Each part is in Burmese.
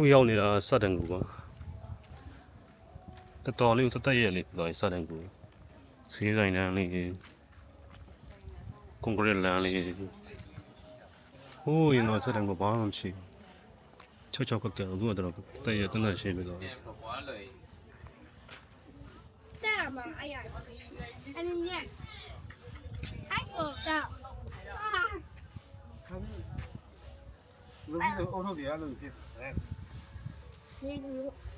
ခုရောက်နေတာစတန်ကူပါတတော်လေးသက်သက်ရဲ့လေးပြောစတန်ကူစီးဆိုင်တန်းလေးကွန်ကရစ်လမ်းလေးဟိုးရင်တော့စတန်ကူဘာမှမရှိချောချောကကအခုတော့တက်ရတန်းရှင်းပြီးတော့တာမအရာအနည်းငယ်အဲ့တော့တာခမ်း Lo hizo, o no, ya lo hicieron. စ်တယ်你你。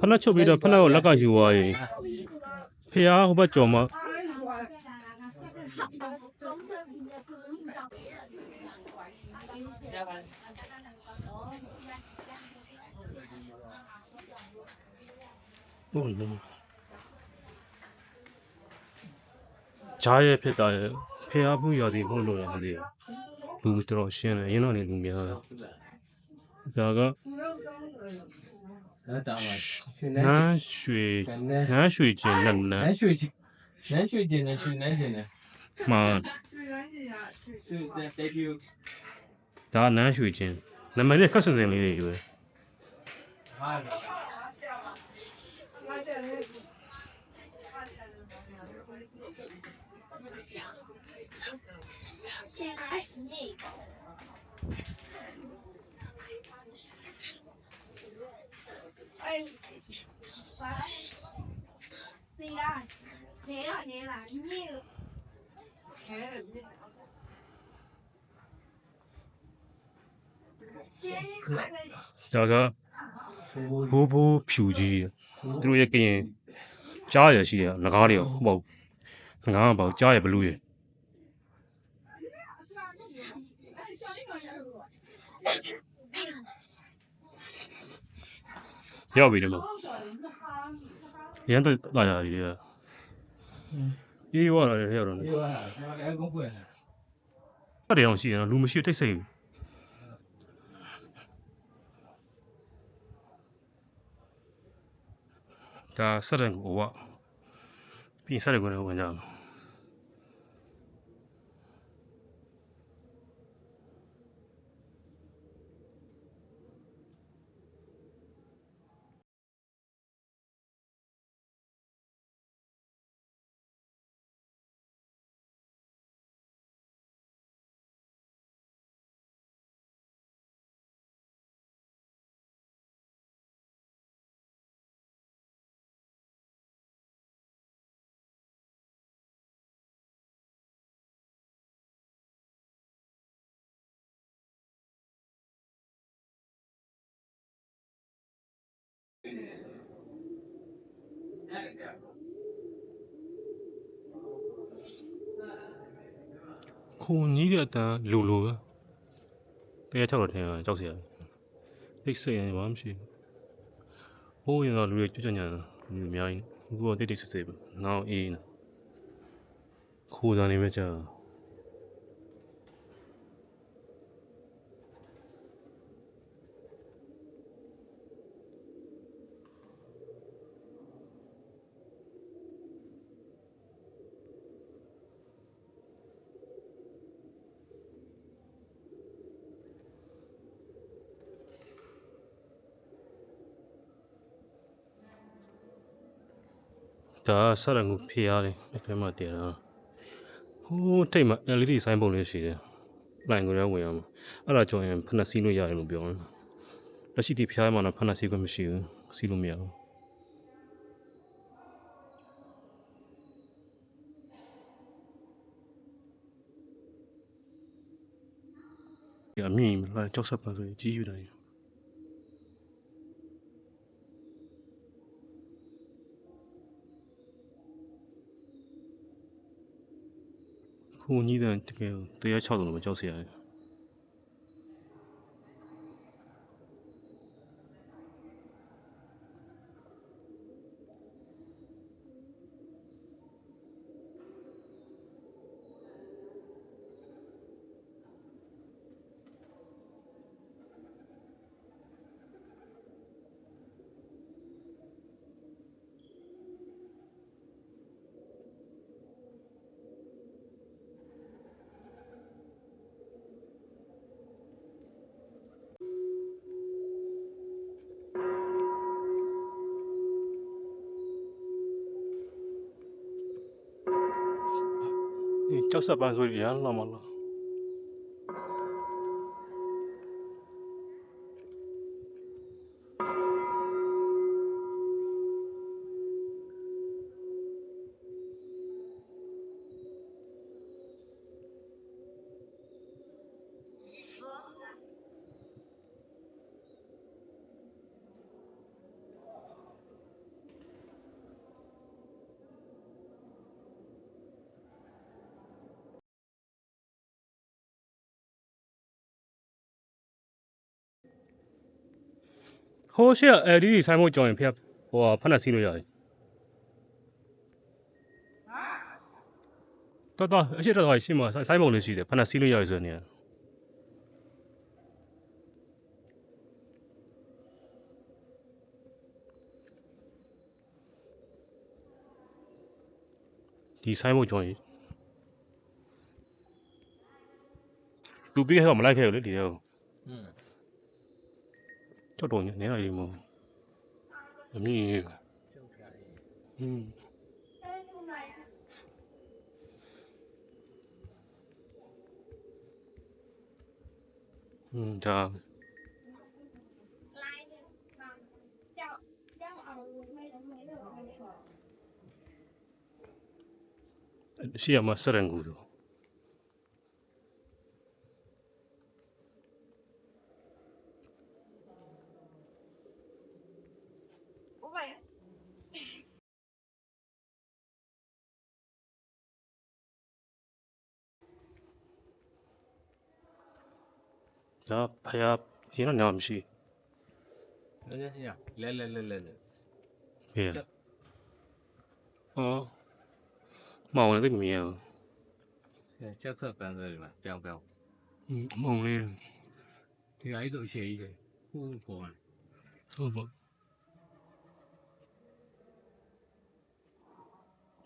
ဖနက်ချုပ်ပြီးတော့ဖနက်ကိုလက်ကယူသွားရင်ဖះဟိုဘက်ကြော်မှာဟုတ်နော်ဂျားရဲ့ဖြစ်တာရဲ့ဖះဘူးရသည်မဟုတ်လို့ရတယ် လူတော်တော်ရှင်းတယ်ရင်းတော့နေလူများတယ်ဒါကအဲ့ဒါမှရွှေနနှမ်းန်းရွှေနန်းနန်းရွှေကျင်နဲ့နနန်းန်းရွှေချင်းနန်းရွှေကျင်နဲ့ရွှေနှမ်းကျင်နဲ့မှာသူတေပြူဒါကနန်းရွှေကျင်နာမည်နဲ့ခက်စင်စင်လေးတွေပဲဟာ tonight, Nick. I, what? They are, they are, they are new. Okay. ဒါကဘိုးဘိုးဖြူကြီးသူတို့ရဲ့ကရင်ကြားရရှိရငကားတွေရောဟုတ်ပါဘူးငကားကပေါ့ကြားရဘလူးရ ရောက်ပြီလေမရန်တော့တာရည်ရအေးဝါလာတယ်ရောက်တော့ဒီဟာအဲကုန်းပွင့်အဲ့တယ်အောင်ရှိရင်လူမရှိတိတ်ဆိတ်ဒါဆက်တယ်ကိုကပြီးဆက်တယ်ကိုလည်းဝင်ကြအောင် ခုန်ကြီးတဲ့အတန်းလူလူပဲတရားချောက်တော့ထဲကကြောက်စရာတိတ်ဆိတ်ရင်ဘာမှမရှိဘူးဟိုးရင်တော့လူတွေကြွကြညာလူအများကြီးအခုတော့တိတ်တိတ်ဆိတ်ဆိတ်ပဲနောက်အေးနေခိုးတာနေပဲကြာ ဒါဆက်ရငူဖျားတယ်အထဲမှာတည်တာဟိုးထိတ်မှာ LED ဆိုင်းပုံလေးရှိတယ်လိုင်ကိုလည်းဝင်အောင်အဲ့ဒါကြောင့်ရင်ဖက်နှက်စီးလို့ရတယ်လို့ပြောတယ်လက်ရှိဒီဖျားမှာတော့ဖက်နှက်စီးခွင့်မရှိဘူးစီးလို့မရဘူးရမြင်လာကြောက်ဆက်ပါဆိုရင်ကြီးယူတယ် ခုကြီးတဲ့တကယ်တရား6လုံးမကြောက်စ ရာဘူးကြောက်ဆက်ပ ဟိုရှေ့အဲ့ဒီဆိုင်မို့ကြောင်ရင်ဖျက်ဟိုဖက်နဲ့စီးလို့ရတယ်တော်တော်အရှိတော်တော်ရှေ့မှာဆိုင်ပုံလေးရှိတယ်ဖက်နဲ့စီးလို့ရတယ်ဆိုနေဒီဆိုင်မို့ကြောင်ရင်သူပြေးတော့မလိုက်ခဲ့ဘူးလေဒီတော့อืม ကြောက်တော့နေနေရည်မအမြင် ကျုပ်ဖျားရေး อืม အဲ့ဒီမှာ อืมဒါ လိုင်းနဲ့ကြောက်ကြောက်အောင်ไม่ได้ไม่ได้ไม่ได้ ရှေ့မှာစရန်ကူတော့ ဒါဖယားရင်းတော့ညာမရှိလဲလဲလဲလဲလဲလဲလဲဖေးဟောမောင်လည်းသိမမြင်ဘူးချက်ဆက်ပန်းစတွေမှာပြောင်းပြောင်းอืมမောင်လေးဒီအိုက်ဆိုအရှိကြီးပဲဟိုးပေါ်ဟုတ်ပါ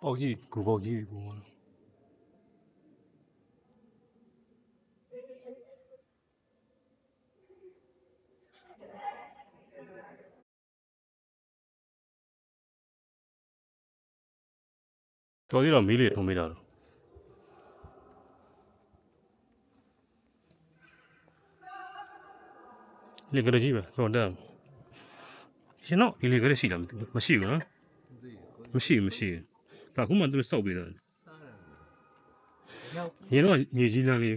ပေါကြီးကူပေါကြီးကူ တော်သေးတော့မီးလေးထုံးပေးတာတော့လေကလေးကြီးပဲတော့တက်ရှင်တော့ဒီလေကလေးရှိလားမသိဘူးမရှိဘူးနော်ဒီကိုမရှိဘူးမရှိဘူးဒါခုမှသူတို့စောက်ပေးတယ်စားတယ်ရောက်ရင်တော့မြေကြီးလမ်းလေး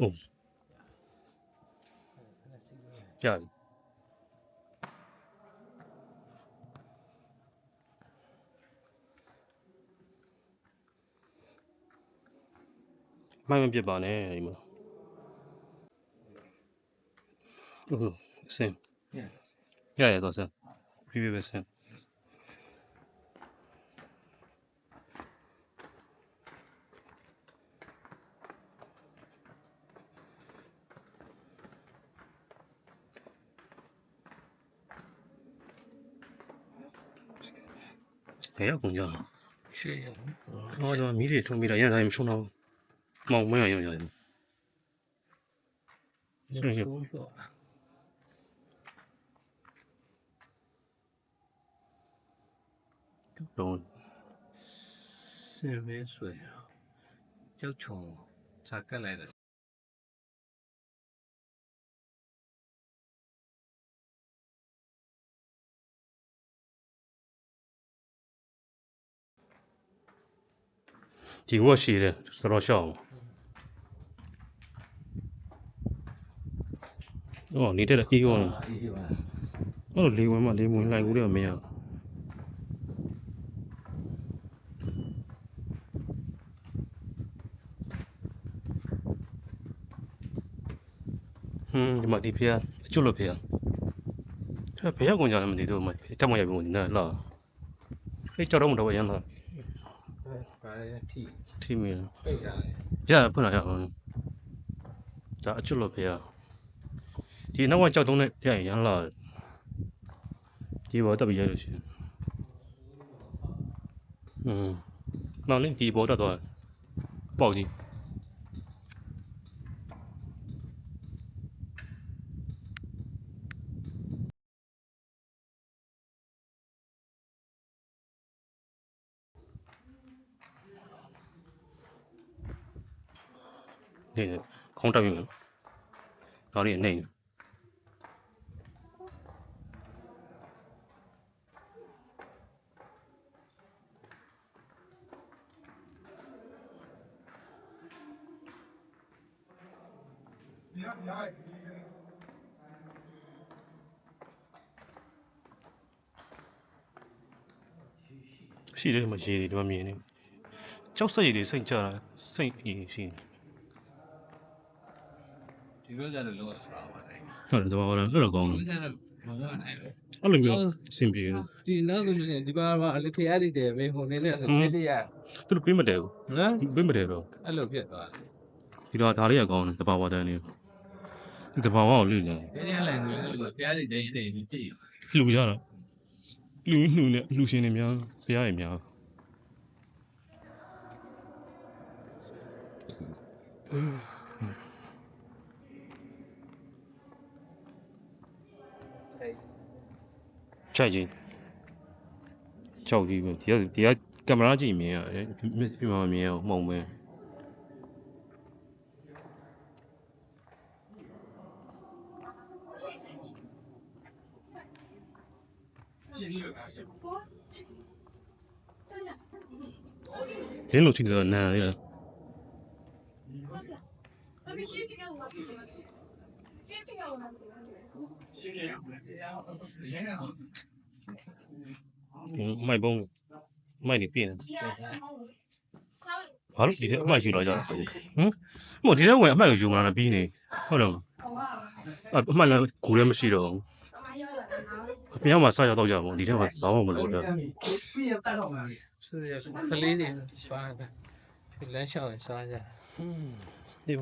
အိုးကြာပြီမိုင်းမပြစ်ပါနဲ့ဒီမှာဟုတ်စင် Yes. ရရတော့စင်ပြပြပဲစင် ဘယ်ရောက်ကုန်ကြလဲရှေ့ရောက်ဟောတော့မီးတွေထုံးပြီးတော့ရန်ဆိုင်မရှုံးတော့မောင်မရရရနေဆုံးတော့တော့စင်မဲဆွဲကြောက်ချုံခြာကက်လိုက်တယ် ဒီဝက်ရှိတယ်တော်တော်ရှောင်းအော်နေတဲ့အေးရောအေးပါအဲ့လိုလေဝင်မှလေဝင်လိုက်ဘူးတော့မရဟွန်းဒီမှာဒီဖေအကျွတ်လို့ဖေအဲဖေကကုန်ကြတယ်မသိတော့မတက်မရဘူးနားလာအဲ့ကြောက်တော့မတော့ရမ်းလာဘာလဲ ထိထီမီပိတ်ထားတယ်ရဖွင့်လာရအောင်ဒါအကျွတ်လို့ဖေဒီနောက်ကကြောက်တုံးနဲ့ပြရရမ်းလာဒီဘောတက်ပြီးရလို့ရှိရင်อืมနောက်လင်းဒီပေါ်တက်သွားတယ်ပေါက်ကြီး နေနေခေါင်းတက်ပြီနော်ဒါလေးနေနေရှိတယ်မရေတွေဒီမှာမြင်နေကြောက်စက်ရည်တွေစိတ်ကြတာစိတ်ရည်ရှိနေ ဒီလိုကြတော့လောဆောပါနိုင်ဟုတ်တယ်တော့လည်းတော့ကောင်းဒီတယ်ကြတော့မဟုတ်နိုင်ဘူးအဲ့လိုမျိုးအဆင်ပြေတယ်ဒီနောက်ဆိုရင်ဒီပါမှာလေဖျားရည်တယ်မေဟိုနေနဲ့ပြေးရသူတို့ပြေးမတယ်ဘူးနော်ပြေးမတယ်တော့အဲ့လိုဖြစ်သွားဒီတော့ဒါလေးကကောင်းတယ်တဘာဝတန်းနေဒီတဘာဝကိုလူနေတယ်ပြေးရလိုက်လို့ဖျားရည်တယ်တယ်ပြီးပြေးလူရတာလူနှူနဲ့လူရှင်တွေများဖရားရည်များချို က်ကြီးကြောက်ကြီးပဲဒီကဒီကကင်မရာကြည့် မြင်ရတယ်ပြမမြင်အောင်မှုံပဲရင်းလို့ချင်းတော့နားရလားမိုက်ပုံးမိုက်နေပြင်းနေဘာလို့ဒီတဲ့အမိုက်ယူလာကြလဲဟမ်မဟုတ်ဒီတဲ့ဝင်အမိုက်ကိုယူမလာပြီးနေဟုတ်တယ်အမိုက်လည်းကိုယ်လည်းမရှိတော့ဘူးပြန်မှဆက်ရောက်တော့ကြပါဘူးဒီထဲမှာဘာမှမလုပ်တော့ပြီးရတတ်တော့မှာဆိုရကလေးတွေစားတယ်ဒီလမ်းလျှောက်ရင်စားကြဒီ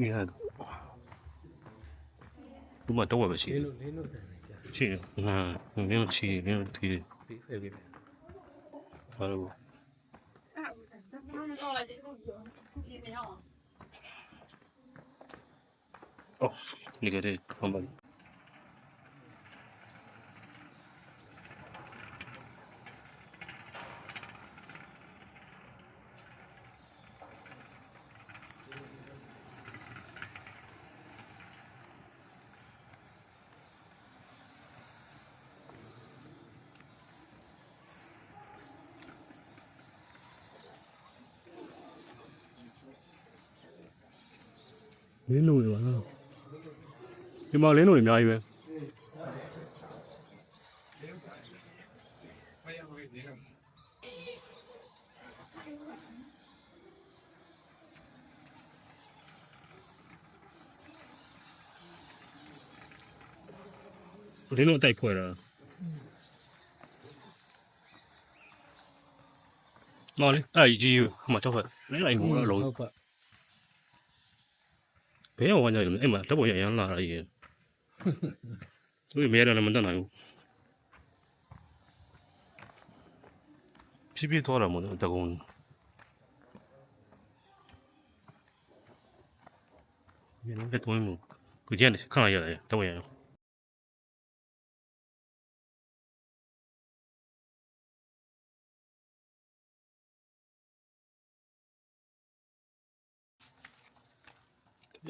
ဒီဟာ ဒီမှာတော့ပဲရှိလေးလို့လေးလို့တယ်ကြာရှိနာနင်းချီနင်းတီပြီးဖယ်ပြီးဘာလို့အော်ဒီကလေးဟောမလ င်းလို့ရပါလားဒီမှာလင်းလို့အများကြီးပဲလင်းလို့အတိုက်ဖွဲ့တာမော်လေးအဲ့ဒီကြီးဟိုမှာတော့လင်းလိုက်ဘူးလို့ဟုတ်ပါ ဘယ်အောင်ဝမ်းကြရုံလဲအဲ့မှာတပ်ပေါ်ရရမ်းလာတာကြီးသူမရတယ်လည်းမတတ်နိုင်ဘူးဖြည်းဖြည်းသွားတာမဟုတ်တကုံဒီနေ့ကတော့မကိုကျန်ခဏရတယ်တော့ရအောင်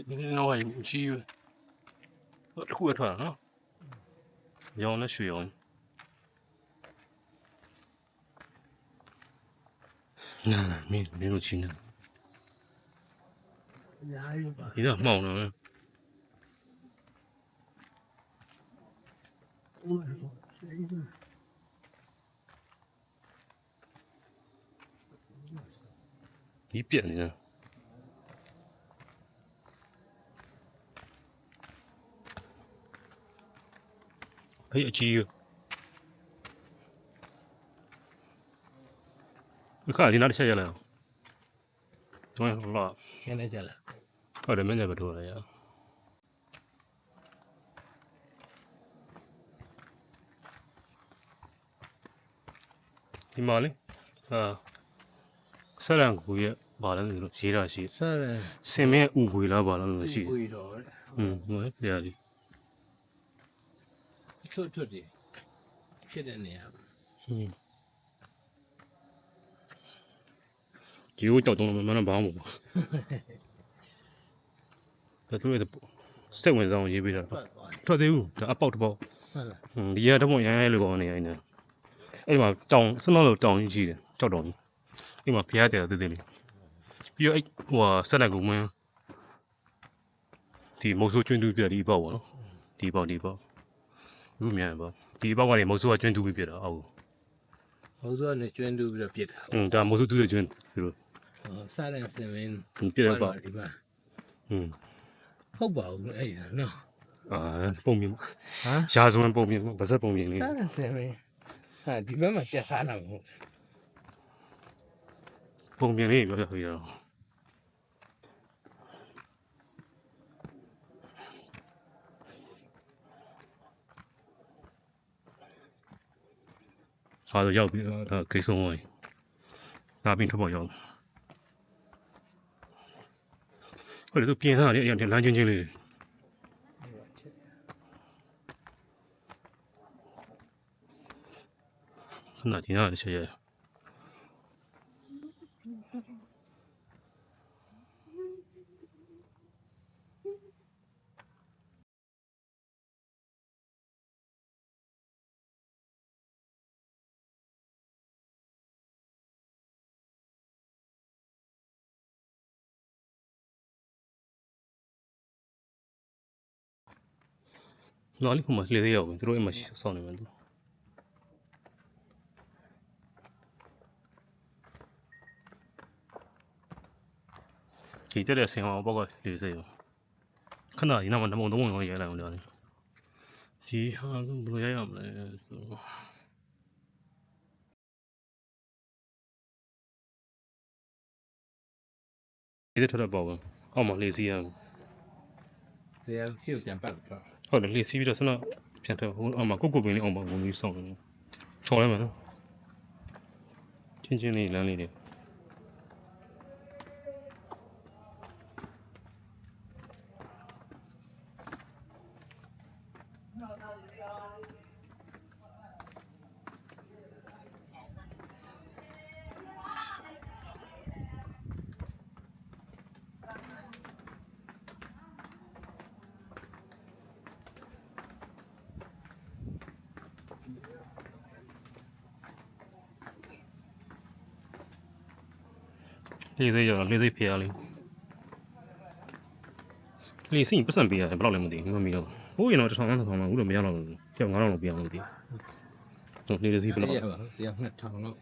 ဒီနေ့တော့ကြီးတခုထွက်တာနော်ရောင်းနဲ့ရွှေရောင်းနာနာမင်းမင်းတို့ချင်းနေညာရပါဒီတော့မှောင်တယ်ဒီပြက်နေတာ အဲ့အကြီးရခါဒီနားတစ်ချက်ရလိုက်အောင်ကျွန်တော်လာခင်းနေကြလားဟုတ်တယ်မင်းလည်းမထိုးရရဒီမှာလေအာဆက်လန်ကူရဲ့ဘာလဲဆိုလို့ရေးတာရှိဆရာစင်မင်းဥပွေလားဘာလဲလို့ရှိကိုရတော့อืมဟိုလေတရားလေး ထွတ်ထွတ်တယ်ဖြစ်တဲ့နေရာဒီကိုကြောက်တော့မမှန်ဘာမှမဟုတ်ဘူးဒါသူရဲ့စိတ်ဝင်စားအောင်ရေးပေးတာထွက်သေးဘူးဒါအပေါက်တစ်ပေါက်ဟုတ်လားဒီကတော့ပုံရမ်းရဲလို့ပေါ်နေရင်အဲ့မှာတောင်စနောက်လို့တောင်ကြီးကြီးတယ်ကြောက်တောင်ကြီးအဲ့မှာဖျားတယ်သေးသေးလေးပြီးတော့အဲ့ဟိုဆက်လက်ကူမင်းဒီမုတ်ဆိုးကျွန်းတူပြဒီပေါက်ပေါ့နော်ဒီပေါက်ဒီပေါက် ဘူးမြန်ပေါ့ဒီပေါက်ကနေမုတ်ဆိုးကကျွန်းတူးပြီးပြတာအောက် ဟိုဆိုကနေကျွန်းတူးပြီးတော့ပြစ်တာ อืมဒါမုတ်ဆိုးတူးတဲ့ကျွန်းဒီလို ဟောဆရာဆင်မင်း ပြတဲ့ပေါက် ဒီမှာ อืม ဟုတ်ပါဘူးအဲ့ဒါနော် အာပုံမြင် ဟမ် ရာဇဝင်ပုံမြင်ဗဇက်ပုံမြင်လေး ဆရာဆင်မင်းဟာဒီဘက်မှာကျက်စားတာမဟုတ် ပုံမြင်လေးပြောပြပြရအောင် စားတော့ရောက်ပြီဒါကိစ္စဝင်ဒါပြီးထွက်ပေါ်ရောက်ဟိုလေသူပြင်ထားတယ်အရင်လမ်းချင်းချင်းလေးခဏဒီနားတစ်ချက်ရနော် လေးကမှလေသေးရောက်ပြီသူတို့အိမ်မှာစောင့်နေမှသူဒီတက်တဲ့ဆင်အောင်ဘောက်ကလေသေးရောခဏဒီနောက်မှာတမုံတမုံရောရဲလိုက်အောင်ဒါလေးဒီဟာဘယ်လိုရရမလဲဆိုဒီတက်ထက်ပေါ့အောက်မှာလေစီးရတရားရှိကိုပြန်ပတ်လို့ပြော ဟုတ်တယ်လေစီးပြီးတော့ဆနပြန်ထွက်ဟိုအောက်မှာကုတ်ကုတ်ပင်လေးအောင်မှာဝင်ပြီးစောင့်နေချော်လိုက်မှာနော်ချင်းချင်းလေးလမ်းလေးတွေ လေးသေးရောလေးသေးဖျားလေးလေးစိပတ်စံပေးရတယ်ဘယ်လောက်လဲမသိဘူးမမီတော့ဟိုးရင်တော့တစ်ထောင်တစ်ထောင်မှအခုတော့မရတော့ဘူးကြောက်9000လောက်ပြအောင်လို့ပြဟုတ်လေးသေးဘယ်လောက်ရပါတရားနှစ်ထောင်လို့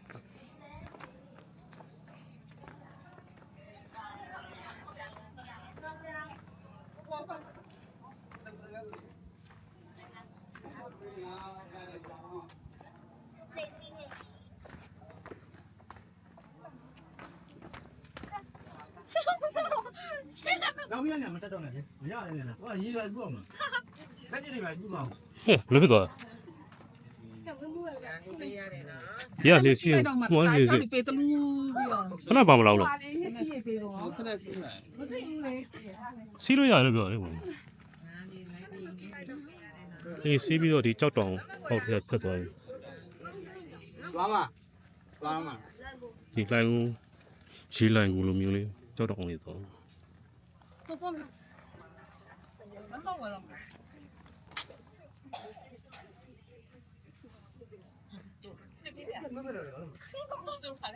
နောက်ပြန်ညမတက်တော့နဲ့မရတယ်နဲ့ဟိုကရေးလိုက်ဘူးအောင်လက်ကြည့်နေပါဘူးအောင်ဟဲ့ဘယ်လိုဖြစ်သွားရလေးစီဟိုလေးစီပေးတလူပြီးတော့ခဏပါမလောက်လို့ပါလေဟစ်ချီပေးတော့ခဏခဏစီးလို့ရတယ်လို့ပြောတယ်ကွာအေးစီးပြီးတော့ဒီကြောက်တောင်ဟောက်ထက်ဖက်သွားပြီသွားမှာသွားမှာဒီလိုင်းကိုရေးလိုင်းကိုလိုမျိုးလေးကြောက်တောင်လေး 不不。能帮我了吗？你不都是看？